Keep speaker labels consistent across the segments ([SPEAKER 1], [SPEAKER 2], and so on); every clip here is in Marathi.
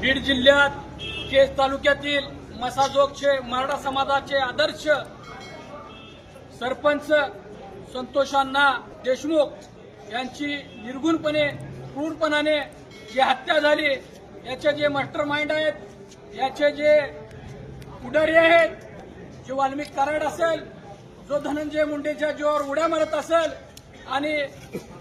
[SPEAKER 1] बीड जिल्ह्यात केस तालुक्यातील मसाजोगचे मराठा समाजाचे आदर्श सरपंच संतोषांना देशमुख यांची निर्गुणपणे क्रूरपणाने जी हत्या झाली याचे जे मास्टर माइंड आहेत याचे जे पुढारी आहेत जे वाल्मिक कराड असेल जो धनंजय मुंडेच्या जीवावर उड्या मारत असेल आणि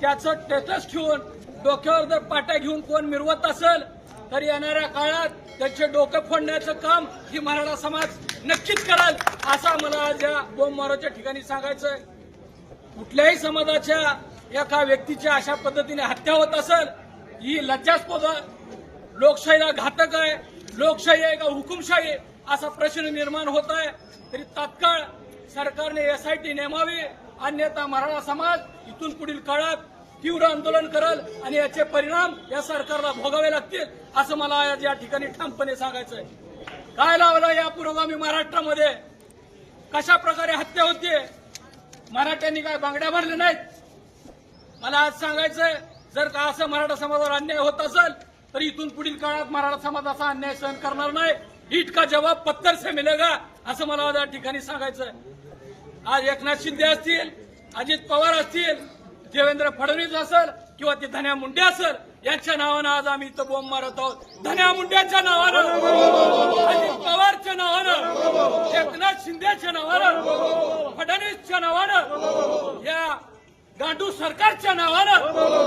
[SPEAKER 1] त्याचं टेटस ठेवून डोक्यावर जर पाट्या घेऊन कोण मिरवत असेल तर येणाऱ्या काळात त्याचे डोकं फोडण्याचं काम ही मराठा समाज नक्कीच कराल असं मला आज या बोंबमाराच्या ठिकाणी सांगायचंय कुठल्याही समाजाच्या एका व्यक्तीच्या अशा पद्धतीने हत्या होत असेल ही लज्जास्पद लोकशाहीला घातक आहे लोकशाही आहे का हुकुमशाही आहे? असा प्रश्न निर्माण होत आहे तरी तात्काळ सरकारने एसआयटी नेमावी अन्यथा मराठा समाज इथून पुढील काळात तीव्र आंदोलन करल आणि याचे परिणाम या सरकारला भोगावे लागतील असं मला आज या ठिकाणी ठामपणे सांगायचं आहे काय लावलं या पुरोगामी महाराष्ट्रामध्ये? कशा प्रकारे हत्या होते? मराठ्यांनी काय बांगड्या भरल्या नाहीत? मला आज सांगायचंय जर का असं मराठा समाजावर अन्याय होत असेल तर इथून पुढील काळात मराठा समाज असा अन्याय सहन करणार नाही. ईट का जवाब पत्थर से मिलेगा असं मला या ठिकाणी सांगायचंय. आज एकनाथ शिंदे असतील अजित पवार असतील देवेंद्र फडणवीस असेल किंवा ते धन्या मुंडे असेल यांच्या नावानं आज आम्ही इथं बोंब मारत आहोत. धन्या मुंड्याच्या नावानं. अजित पवारच्या नावानं. एकनाथ शिंदेच्या नावानं. फडणवीसच्या नावानं. या गांडू सरकारच्या नावानं.